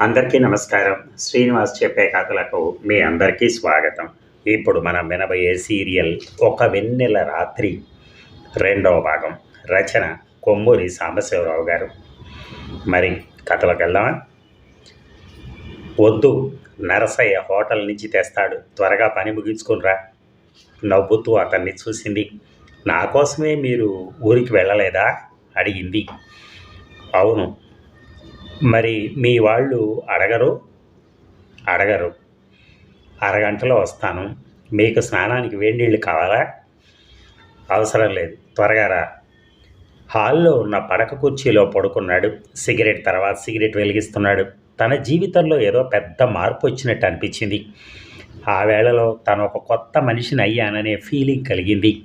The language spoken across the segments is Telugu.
అందరికీ నమస్కారం. శ్రీనివాస్ చెప్పే కథలకు మీ అందరికీ స్వాగతం. ఇప్పుడు మనం వినబోయే సీరియల్ ఒక వెన్నెల రాత్రి రెండవ భాగం. రచన కొమ్మూరి సాంబశివరావు గారు. మరి కథలోకి వెళ్దామా? వద్దు నరసయ్య హోటల్ నుంచి తెస్తాడు. త్వరగా పని ముగించుకునిరా నవ్వుతూ అతన్ని చూసింది. నా కోసమే మీరు ఊరికి వెళ్ళలేదా? అడిగింది. అవును మరి మీ వాళ్ళు అడగరు? అడగరు. అరగంటలో వస్తాను. మీకు స్నానానికి వేడి నీళ్ళు కావాలా? అవసరం లేదు. త్వరగా రా. హాల్లో ఉన్న పడక కుర్చీలో పడుకున్నాడు. సిగరెట్ తర్వాత సిగరెట్ వెలిగిస్తున్నాడు. తన జీవితంలో ఏదో పెద్ద మార్పు వచ్చినట్టు అనిపించింది. ఆ వేళలో తను ఒక కొత్త మనిషిని అయ్యాననే ఫీలింగ్ కలిగింది.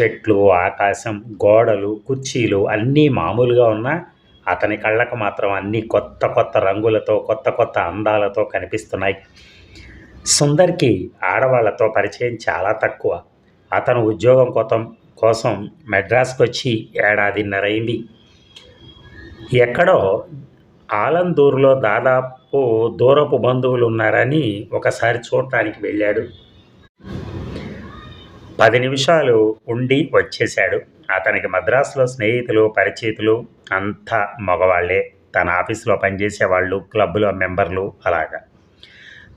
చెట్లు ఆకాశం గోడలు కుర్చీలు అన్నీ మామూలుగా ఉన్నా అతని కళ్ళకు మాత్రం అన్నీ కొత్త కొత్త రంగులతో కొత్త కొత్త అందాలతో కనిపిస్తున్నాయి. సుందర్కి ఆడవాళ్ళతో పరిచయం చాలా తక్కువ. అతను ఉద్యోగం కోసం కోసం మెడ్రాస్కి వచ్చి ఏడాదిన్నర అయింది. ఎక్కడో ఆలందూరులో దాదాపు దూరపు బంధువులు ఉన్నారని ఒకసారి చూడటానికి వెళ్ళాడు. పది నిమిషాలు ఉండి వచ్చేశాడు. అతనికి మద్రాసులో స్నేహితులు పరిచితులు అంతా మగవాళ్ళే. తన ఆఫీసులో పనిచేసే వాళ్ళు క్లబ్లో మెంబర్లు అలాగా.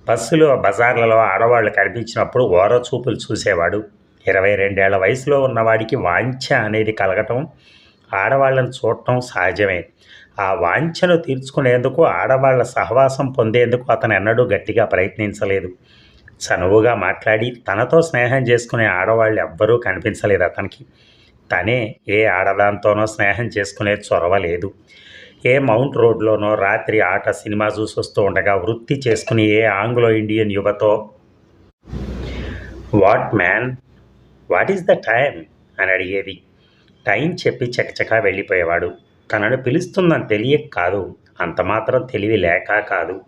బస్సులో బజార్లలో ఆడవాళ్ళు కనిపించినప్పుడు ఓర చూపులు చూసేవాడు. ఇరవై రెండేళ్ళ వయసులో ఉన్నవాడికి వాంఛ అనేది కలగటం ఆడవాళ్ళని చూడటం సహజమే. ఆ వాంఛను తీర్చుకునేందుకు ఆడవాళ్ళ సహవాసం పొందేందుకు అతను ఎన్నడూ గట్టిగా ప్రయత్నించలేదు. చనువుగా మాట్లాడి తనతో స్నేహం చేసుకునే ఆడవాళ్ళు ఎవ్వరూ కనిపించలేదు అతనికి. తనే ఏ ఆడదాంతోనో స్నేహం చేసుకునే చొరవ లేదు. ఏ మౌంట్ రోడ్లోనో రాత్రి ఆట సినిమా చూసి వస్తూ ఉండగా వృత్తి చేసుకుని ఏ Anglo Indian యువతో what man? What is the time అని అడిగేది. టైం చెప్పి చకచకా వెళ్ళిపోయేవాడు. తనను పిలుస్తుందని తెలియక కాదు అంత మాత్రం తెలివి లేక కాదు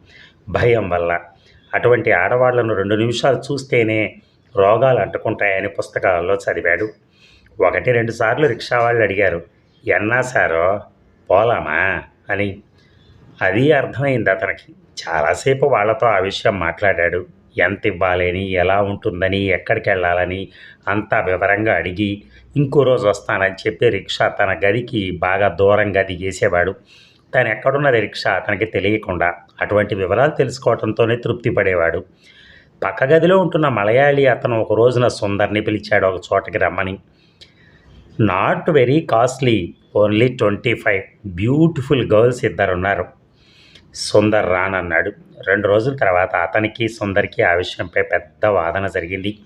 భయం వల్ల. అటువంటి ఆడవాళ్ళను రెండు నిమిషాలు చూస్తేనే రోగాలు అంటుకుంటాయని పుస్తకాలలో చదివాడు. ఒకటి రెండు సార్లు రిక్షా వాళ్ళు అడిగారు. ఎన్నా సారో పోలామా? అని. అది అర్థమైంది అతనికి. చాలాసేపు వాళ్ళతో ఆ విషయం మాట్లాడాడు. ఎంత ఇవ్వాలని ఎలా ఉంటుందని ఎక్కడికి వెళ్ళాలని అంతా వివరంగా అడిగి ఇంకో రోజు వస్తానని చెప్పి రిక్షా తన గదికి బాగా దూరంగా దిగేసేవాడు. తను ఎక్కడున్నది రిక్షా అతనికి తెలియకుండా అటువంటి వివరాలు తెలుసుకోవడంతోనే తృప్తి పడేవాడు. పక్క గదిలో ఉంటున్న మలయాళీ అతను ఒక రోజున సుందర్ని పిలిచాడు ఒక చోటకి రమ్మని. Not very costly only twenty five. Beautiful girls ఇద్దరు ఉన్నారు సుందర్ రానన్నాడు. రెండు రోజుల తర్వాత అతనికి సుందర్కి ఆ విషయంపై పెద్ద వాదన జరిగింది.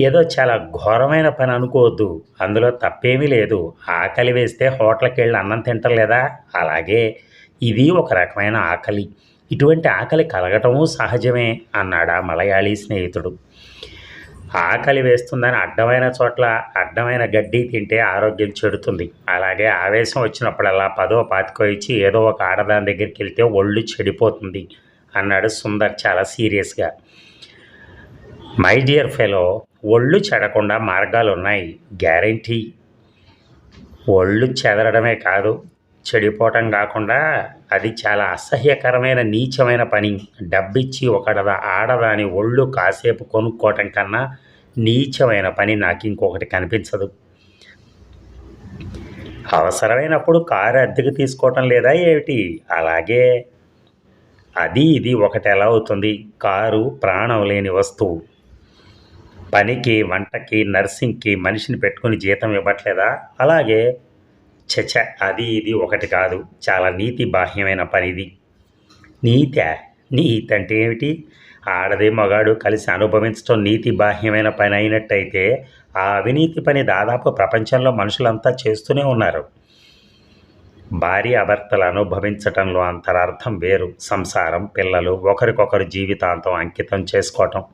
ఏదో చాలా ఘోరమైన పని అనుకోవద్దు. అందులో తప్పేమీ లేదు. ఆకలి వేస్తే హోటల్కి వెళ్ళి అన్నం తింటలేదా? అలాగే ఇది ఒక రకమైన ఆకలి. ఇటువంటి ఆకలి కలగటము సహజమే అన్నాడు ఆ మలయాళీ స్నేహితుడు. ఆకలి వేస్తుందని అడ్డమైన చోట్ల అడ్డమైన గడ్డి తింటే ఆరోగ్యం చెడుతుంది. అలాగే ఆవేశం వచ్చినప్పుడల్లా పదో పాతికో ఇచ్చి ఏదో ఒక ఆడదాని దగ్గరికి వెళ్తే ఒళ్ళు చెడిపోతుంది అన్నాడు సుందర్ చాలా సీరియస్గా. మై డియర్ ఫెలో ఒళ్ళు చెడకుండా మార్గాలు ఉన్నాయి. గ్యారంటీ. ఒళ్ళు చెదరడమే కాదు చెడిపోవటం కాకుండా అది చాలా అసహ్యకరమైన నీచమైన పని. డబ్బిచ్చి ఒకడదా ఆడదాని ఒళ్ళు కాసేపు కొనుక్కోవటం కన్నా నీచమైన పని నాకు ఇంకొకటి కనిపించదు. అవసరమైనప్పుడు కారు అద్దెకు తీసుకోవటం లేదా ఏమిటి? అలాగే అది ఇది ఒకటి ఎలా అవుతుంది? కారు ప్రాణం లేని వస్తువు. పనికి వంటకి నర్సింగ్కి మనిషిని పెట్టుకుని జీతం ఇవ్వట్లేదా? అలాగే చచ అది ఇది ఒకటి కాదు. చాలా నీతి బాహ్యమైన పని ఇది నీత నీతి అంటే ఏమిటి? ఆడది మగాడు కలిసి అనుభవించడం నీతి బాహ్యమైన పని అయినట్టయితే ఆ అవినీతి పని దాదాపు ప్రపంచంలో మనుషులంతా చేస్తూనే ఉన్నారు. భార్య భర్తలు అనుభవించటంలో అంతరార్థం వేరు. సంసారం పిల్లలు ఒకరికొకరు జీవితాంతం అంకితం చేసుకోవటం.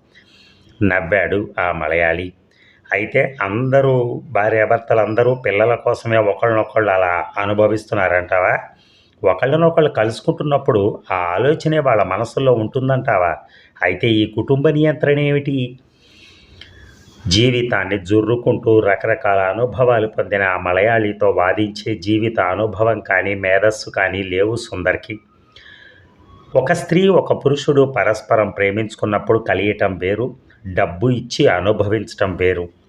నవ్వాడు ఆ మలయాళి. అయితే అందరూ భార్యాభర్తలు అందరూ పిల్లల కోసమే ఒకళ్ళనొకళ్ళు అలా అనుభవిస్తున్నారంటావా? ఒకళ్ళనొకళ్ళు కలుసుకుంటున్నప్పుడు ఆ ఆలోచనే వాళ్ళ మనసులో ఉంటుందంటావా? అయితే ఈ కుటుంబ నియంత్రణ ఏమిటి? జీవితాన్ని జుర్రుకుంటూ రకరకాల అనుభవాలు పొందిన ఆ మలయాళీతో వాదించే జీవిత అనుభవం కానీ మేధస్సు కానీ లేవు సుందర్కి. ఒక స్త్రీ ఒక పురుషుడు పరస్పరం ప్రేమించుకున్నప్పుడు కలియటం వేరు డబ్బు ఇచ్చి అనుభవించటం వేరు.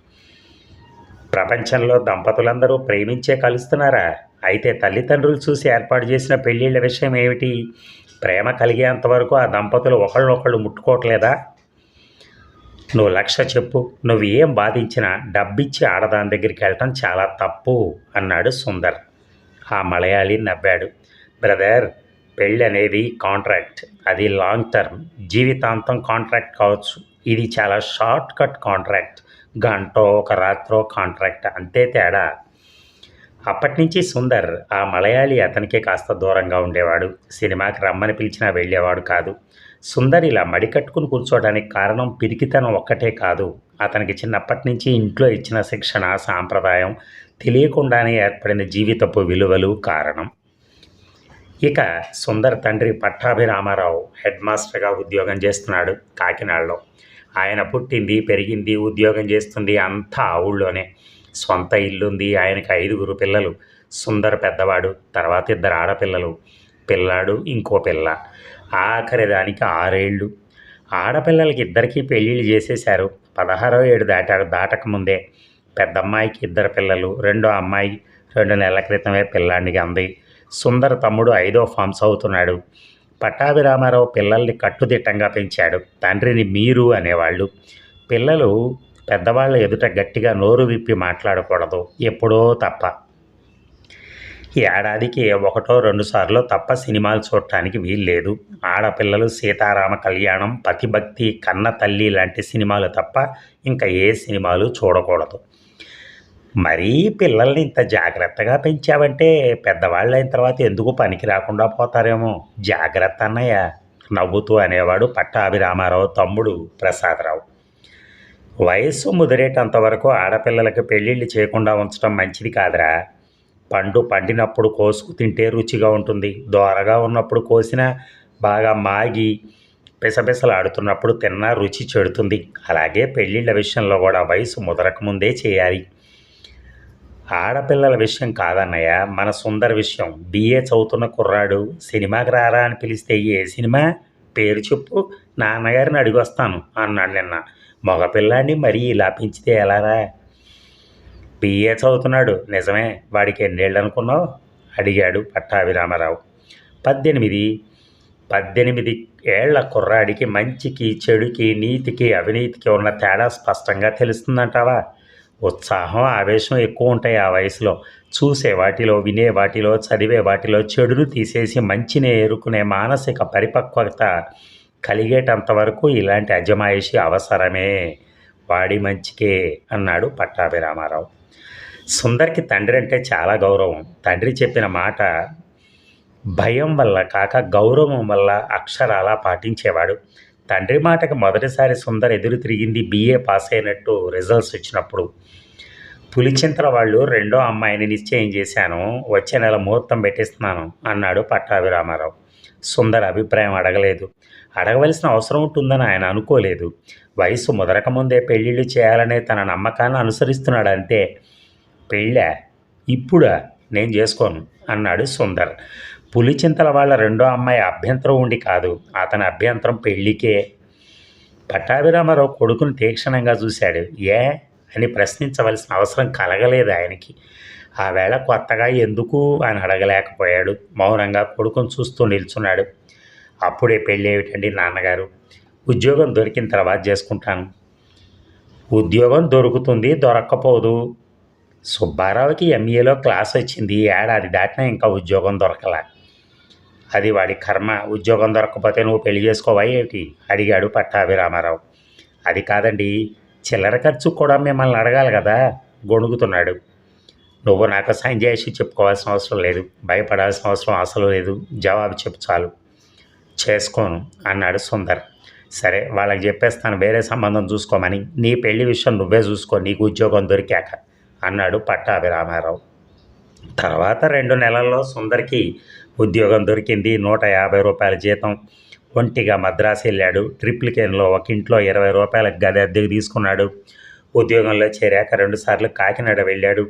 ప్రపంచంలో దంపతులందరూ ప్రేమించే కలుస్తున్నారా? అయితే తల్లిదండ్రులు చూసి ఏర్పాటు చేసిన పెళ్ళిళ్ళ విషయం ఏమిటి? ప్రేమ కలిగేంత వరకు ఆ దంపతులు ఒకళ్ళనొకళ్ళు ముట్టుకోవట్లేదా? నువ్వు లక్ష చెప్పు నువ్వు ఏం బాధించినా డబ్బిచ్చి ఆడదాని దగ్గరికి వెళ్ళటం చాలా తప్పు అన్నాడు సుందర్. ఆ మలయాళి నవ్వాడు. బ్రదర్ పెళ్ళి అనేది కాంట్రాక్ట్ అది లాంగ్ టర్మ్ జీవితాంతం కాంట్రాక్ట్ కావచ్చు. ఇది చాలా షార్ట్ కట్ కాంట్రాక్ట్. గంటో ఒక రాత్రో కాంట్రాక్ట్ అంతే తేడా. అప్పటి నుంచి సుందర్ ఆ మలయాళి అతనికే కాస్త దూరంగా ఉండేవాడు. సినిమాకి రమ్మని పిలిచినా వెళ్ళేవాడు కాదు. సుందర్ ఇలా మడికట్టుకుని కూర్చోవడానికి కారణం పిరికితనం ఒక్కటే కాదు. అతనికి చిన్నప్పటి నుంచి ఇంట్లో ఇచ్చిన శిక్షణ సాంప్రదాయం తెలియకుండానే ఏర్పడిన జీవితపు విలువలు కారణం. ఇక సుందర్ తండ్రి పట్టాభిరామారావు హెడ్ మాస్టర్గా ఉద్యోగం చేస్తున్నాడు కాకినాడలో. ఆయన పుట్టింది పెరిగింది ఉద్యోగం చేస్తుంది అంతా ఆ ఊళ్ళోనే. సొంత ఇల్లుంది ఆయనకి ఐదుగురు పిల్లలు. సుందర్ పెద్దవాడు తర్వాత ఇద్దరు ఆడపిల్లలు. పిల్లాడు ఇంకో పిల్ల. ఆఖరి దానికి ఆరేళ్ళు. ఆడపిల్లలకి ఇద్దరికీ పెళ్ళిళ్ళు చేసేశారు. పదహారో ఏడు దాటారు దాటకముందే పెద్దమ్మాయికి ఇద్దరు పిల్లలు రెండో అమ్మాయి రెండు నెలల క్రితమే పిల్లాడికి అంది. సుందర తమ్ముడు ఐదో ఫామ్స్ అవుతున్నాడు. పట్టాభిరామారావు పిల్లల్ని కట్టుదిట్టంగా పెంచాడు. తండ్రిని మీరు అనేవాళ్ళు. పిల్లలు పెద్దవాళ్ళ ఎదుట గట్టిగా నోరు విప్పి మాట్లాడకూడదు. ఎప్పుడో తప్ప. ఏడాదికి ఒకటో రెండు సార్లు తప్ప సినిమాలు చూడటానికి వీల్లేదు. ఆడపిల్లలు సీతారామ కళ్యాణం పతిభక్తి కన్న తల్లి లాంటి సినిమాలు తప్ప ఇంకా ఏ సినిమాలు చూడకూడదు. మరీ పిల్లల్ని ఇంత జాగ్రత్తగా పెంచావంటే పెద్దవాళ్ళు అయిన తర్వాత ఎందుకు పనికి రాకుండా పోతారేమో? జాగ్రత్త అన్నయ్య. నవ్వుతూ అనేవాడు పట్టాభిరామారావు తమ్ముడు ప్రసాదరావు. వయస్సు ముదిరేటంత వరకు ఆడపిల్లలకు పెళ్ళిళ్ళు చేయకుండా ఉంచడం మంచిది కాదురా. పండు పండినప్పుడు కోసుకు తింటే రుచిగా ఉంటుంది. దోరగా ఉన్నప్పుడు కోసిన బాగా మాగి పిసపిసలాడుతున్నప్పుడు తిన్నా రుచి చెడుతుంది. అలాగే పెళ్ళిళ్ళ విషయంలో కూడా వయసు ముదరకముందే చేయాలి. ఆడపిల్లల విషయం కాదన్నయ్య మన సుందర విషయం. బిఏ చదువుతున్న కుర్రాడు సినిమాకి రారా అని పిలిస్తే ఏ సినిమా? పేరు చెప్పు నాన్నగారిని అడిగొస్తాను అన్నాడు నిన్న. మగపిల్లాన్ని మరీ ఇలా పెంచితే ఎలారా బిఏ చదువుతున్నాడు నిజమే వాడికి ఎన్నేళ్ళు అనుకున్నావు అడిగాడు పట్టాభిరామారావు. పద్దెనిమిది. పద్దెనిమిది ఏళ్ళ కుర్రాడికి మంచికి చెడుకి నీతికి అవినీతికి ఉన్న తేడా స్పష్టంగా తెలుస్తుందంటావా? ఉత్సాహం ఆవేశం ఎక్కువ ఉంటాయి ఆ వయసులో. చూసే వాటిలో వినే వాటిలో చదివే వాటిలో చెడును తీసేసి మంచిని ఏరుకునే మానసిక పరిపక్వత కలిగేటంత వరకు ఇలాంటి అజమాయిషి అవసరమే. వాడి మంచికే అన్నాడు పట్టాభిరామారావు సుందర్కి తండ్రి అంటే చాలా గౌరవం. తండ్రి చెప్పిన మాట భయం వల్ల కాక గౌరవం వల్ల అక్షరాలా పాటించేవాడు. తండ్రి మాటకి మొదటిసారి సుందర్ ఎదురు తిరిగింది బీఏ పాస్ అయినట్టు రిజల్ట్స్ వచ్చినప్పుడు పులిచింతల వాళ్ళు రెండో అమ్మాయిని నిశ్చయం చేశాను. వచ్చే నెల ముహూర్తం పెట్టిస్తున్నాను అన్నాడు పట్టాభిరామారావు. సుందర అభిప్రాయం అడగలేదు. అడగవలసిన అవసరం ఉంటుందని ఆయన అనుకోలేదు. వయసు ముదరక ముందే పెళ్ళిళ్ళు చేయాలనే తన నమ్మకాన్ని అనుసరిస్తున్నాడు అంతే పెళ్ళా? ఇప్పుడా? నేను చేసుకోను అన్నాడు సుందర్. పులిచింతల వాళ్ళ రెండో అమ్మాయి అభ్యంతరం ఉండి కాదు. అతని అభ్యంతరం పెళ్ళికే. పట్టాభిరామారావు కొడుకుని తీక్షణంగా చూశాడు. ఏ? అని ప్రశ్నించవలసిన అవసరం కలగలేదు ఆయనకి. ఆ వేళ కొత్తగా ఎందుకు అని అడగలేకపోయాడు. మౌనంగా కొడుకును చూస్తూ నిల్చున్నాడు. అప్పుడే పెళ్ళి ఏమిటండి నాన్నగారు? ఉద్యోగం దొరికిన తర్వాత చేసుకుంటాను. ఉద్యోగం దొరుకుతుంది దొరక్కపోదు. సుబ్బారావుకి ఎంఏలో క్లాస్ వచ్చింది. ఏడాది దాటినా ఇంకా ఉద్యోగం దొరకలే. అది వాడి కర్మ. ఉద్యోగం దొరకకపోతే నువ్వు పెళ్ళి చేసుకోవా ఏమిటి? అడిగాడు పట్టాభిరామారావు. అది కాదండి. చిల్లర ఖర్చు కూడా మిమ్మల్ని అడగాలి కదా గొణుగుతున్నాడు. నువ్వు నాకు సాయం చేసి చెప్పుకోవాల్సిన అవసరం లేదు భయపడాల్సిన అవసరం అసలు లేదు జవాబు చెప్పు చాలు. చేసుకోను అన్నాడు సుందర్. సరే వాళ్ళకి చెప్పేస్తాను వేరే సంబంధం చూసుకోమని. నీ పెళ్ళి విషయం నువ్వే చూసుకో నీకు ఉద్యోగం దొరికాక అన్నాడు పట్టాభి రామారావు తర్వాత రెండు నెలల్లో సుందర్కి ఉద్యోగం దొరికింది నూట యాభై రూపాయల జీతం. ఒంటిగా మద్రాసు వెళ్ళాడు. ట్రిప్లికేన్లో ఒక ఇంట్లో ఇరవై రూపాయల గది అద్దెకు తీసుకున్నాడు. ఉద్యోగంలో చేరాక రెండుసార్లు కాకినాడ వెళ్ళాడు.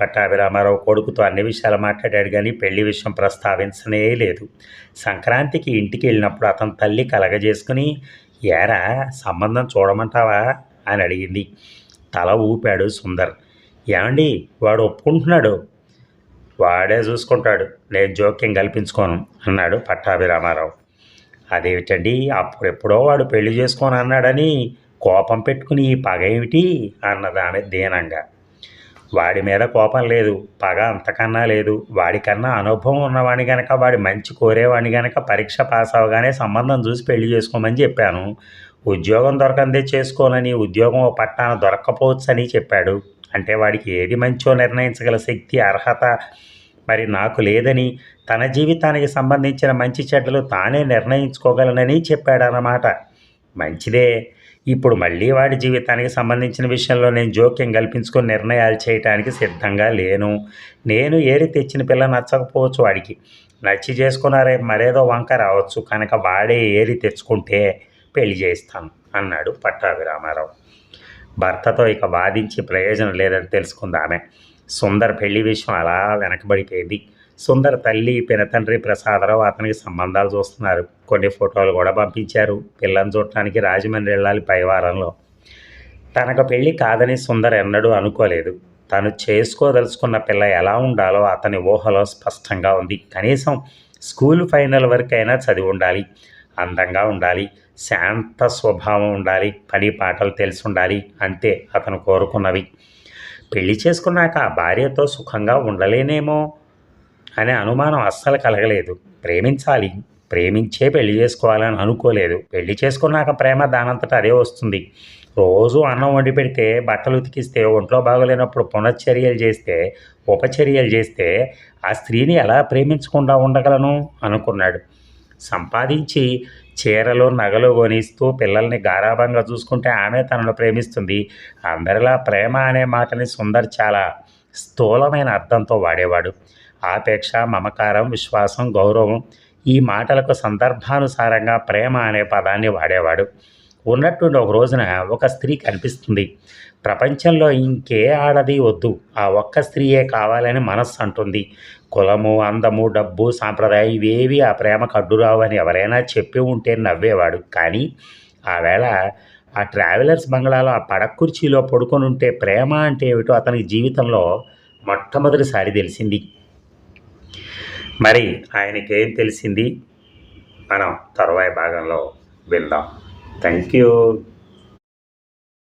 పట్టాభిరామారావు కొడుకుతో అన్ని విషయాలు మాట్లాడాడు కానీ పెళ్ళి విషయం ప్రస్తావించనే లేదు. సంక్రాంతికి ఇంటికి వెళ్ళినప్పుడు అతను తల్లి కలగజేసుకుని ఏరా సంబంధం చూడమంటావా? అని అడిగింది. తల ఊపాడు సుందర్. ఏమండి వాడు ఒప్పుకుంటున్నాడు. వాడే చూసుకుంటాడు. నేను జోక్యం కల్పించుకోను అన్నాడు పట్టాభిరామారావు. అదేమిటండి? అప్పుడెప్పుడో వాడు పెళ్ళి చేసుకొని అన్నాడని కోపం పెట్టుకుని ఈ పగ ఏమిటి? అన్నదాని దీనంగా వాడి మీద కోపం లేదు పగ అంతకన్నా లేదు. వాడికన్నా అనుభవం ఉన్నవాడిని గనక వాడి మంచి కోరేవాడిని గనక పరీక్ష పాస్ అవగానే సంబంధం చూసి పెళ్ళి చేసుకోమని చెప్పాను. ఉద్యోగం దొరకందే చేసుకోనని ఉద్యోగం పట్టాన దొరక్కపోవచ్చని చెప్పాడు. అంటే వాడికి ఏది మంచో నిర్ణయించగల శక్తి అర్హత మరి నాకు లేదని తన జీవితానికి సంబంధించిన మంచి చెడ్డలు తానే నిర్ణయించుకోగలనని చెప్పాడన్నమాట. మంచిదే. ఇప్పుడు మళ్ళీ వాడి జీవితానికి సంబంధించిన విషయంలో నేను జోక్యం కల్పించుకొని నిర్ణయాలు చేయటానికి సిద్ధంగా లేను. నేను ఏరి తెచ్చిన పిల్ల నచ్చకపోవచ్చు వాడికి. నచ్చి చేసుకున్నారే మరేదో వంక రావచ్చు. కనుక వాడే ఏరి తెచ్చుకుంటే పెళ్ళి చేస్తాను అన్నాడు పట్టాభిరామారావు. భర్తతో ఇక వాదించి ప్రయోజనం లేదని తెలుసుకుందామే. ఆమె సుందర్ పెళ్ళి విషయం అలా వెనకబడిపోయింది. సుందర్ తల్లి పినతండ్రి ప్రసాదరావు అతనికి సంబంధాలు చూస్తున్నారు. కొన్ని ఫోటోలు కూడా పంపించారు. పిల్లని చూడటానికి రాజమండ్రి వెళ్ళాలి పైవారంలో తనకు పెళ్ళి కాదని సుందర్ ఎన్నడూ అనుకోలేదు. తను చేసుకోదలుచుకున్న పిల్ల ఎలా ఉండాలో అతని ఊహలో స్పష్టంగా ఉంది. కనీసం స్కూల్ ఫైనల్ వరకైనా చదివి ఉండాలి. అందంగా ఉండాలి. శాంత స్వభావం ఉండాలి. పని పాటలు తెలిసి ఉండాలి. అంతే అతను కోరుకున్నవి. పెళ్ళి చేసుకున్నాక ఆ భార్యతో సుఖంగా ఉండలేనేమో అనే అనుమానం అస్సలు కలగలేదు. ప్రేమించాలి. ప్రేమించే పెళ్ళి చేసుకోవాలని అనుకోలేదు. పెళ్ళి చేసుకున్నాక ప్రేమ దానంతట అదే వస్తుంది. రోజు అన్నం వండి పెడితే బట్టలు ఉతికిస్తే ఒంట్లో బాగోలేనప్పుడు పునశ్చర్యలు చేస్తే ఉపచర్యలు చేస్తే ఆ స్త్రీని ఎలా ప్రేమించకుండా ఉండగలను? అనుకున్నాడు. సంపాదించి చీరలు నగలు కొనిస్తూ పిల్లల్ని గారాభంగా చూసుకుంటే ఆమె తనను ప్రేమిస్తుంది. అందరిలా ప్రేమ అనే మాటని సుందర్ చాలా స్థూలమైన అర్థంతో వాడేవాడు. ఆపేక్ష మమకారం విశ్వాసం గౌరవం ఈ మాటలకు సందర్భానుసారంగా ప్రేమ అనే పదాన్ని వాడేవాడు. ఉన్నట్టుండి ఒక రోజున ఒక స్త్రీ కనిపిస్తుంది. ప్రపంచంలో ఇంకే ఆడది వద్దు. ఆ ఒక్క స్త్రీయే కావాలని మనస్సు అంటుంది. కులము అందము డబ్బు సాంప్రదాయం ఇవేవి ఆ ప్రేమకు అడ్డురావు అని ఎవరైనా చెప్పి ఉంటే నవ్వేవాడు. కానీ ఆవేళ ఆ ట్రావెలర్స్ బంగ్లాలో ఆ పడక కుర్చీలో పడుకొని ఉంటే ప్రేమ అంటే ఏమిటో అతనికి జీవితంలో మొట్టమొదటిసారి తెలిసింది. మరి ఆయనకేం తెలిసింది? మనం తర్వాయి భాగంలో విందాం. Thank you